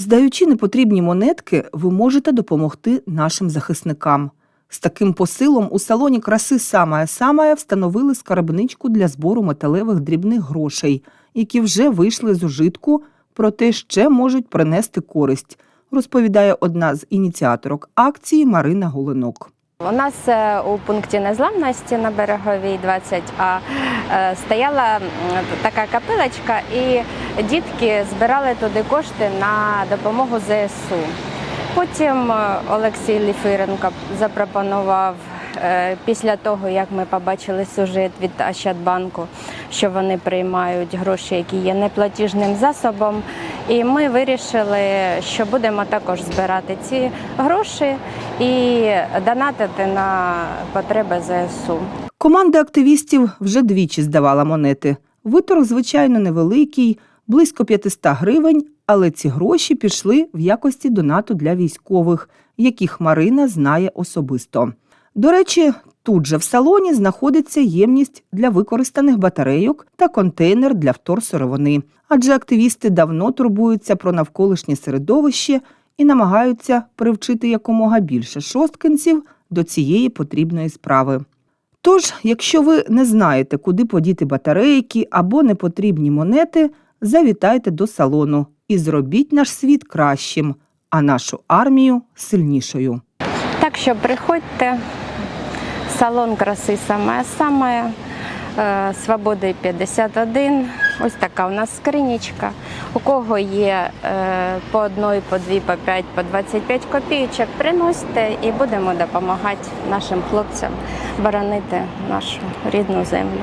Здаючи непотрібні монетки, ви можете допомогти нашим захисникам. З таким посилом у салоні краси Самая Самая встановили скарбничку для збору металевих дрібних грошей, які вже вийшли з ужитку, проте ще можуть принести користь, розповідає одна з ініціаторок акції Марина Голинок. У нас е, у пункті незламності на береговій 20А е, стояла така капелечка, і дітки збирали туди кошти на допомогу ЗСУ. Потім е, Олексій Ліфиренко запропонував після того, як ми побачили сюжет від Ощадбанку, що вони приймають гроші, які є неплатіжним засобом. І ми вирішили, що будемо також збирати ці гроші і донатити на потреби ЗСУ. Команда активістів вже двічі здавала монети. Виторг, звичайно, невеликий, близько 500 гривень, але ці гроші пішли в якості донату для військових, яких Марина знає особисто. До речі, тут же в салоні знаходиться ємність для використаних батарейок та контейнер для вторсировини. Адже активісти давно турбуються про навколишнє середовище і намагаються привчити якомога більше шосткинців до цієї потрібної справи. Тож, якщо ви не знаєте, куди подіти батарейки або непотрібні монети, завітайте до салону і зробіть наш світ кращим, а нашу армію сильнішою. Так що приходьте, салон краси саме саме. е, Свободи 51. Ось така у нас скринічка. У кого є е, по одної, по дві, по п'ять, по 25 копійочок, приносьте і будемо допомагати нашим хлопцям боронити нашу рідну землю.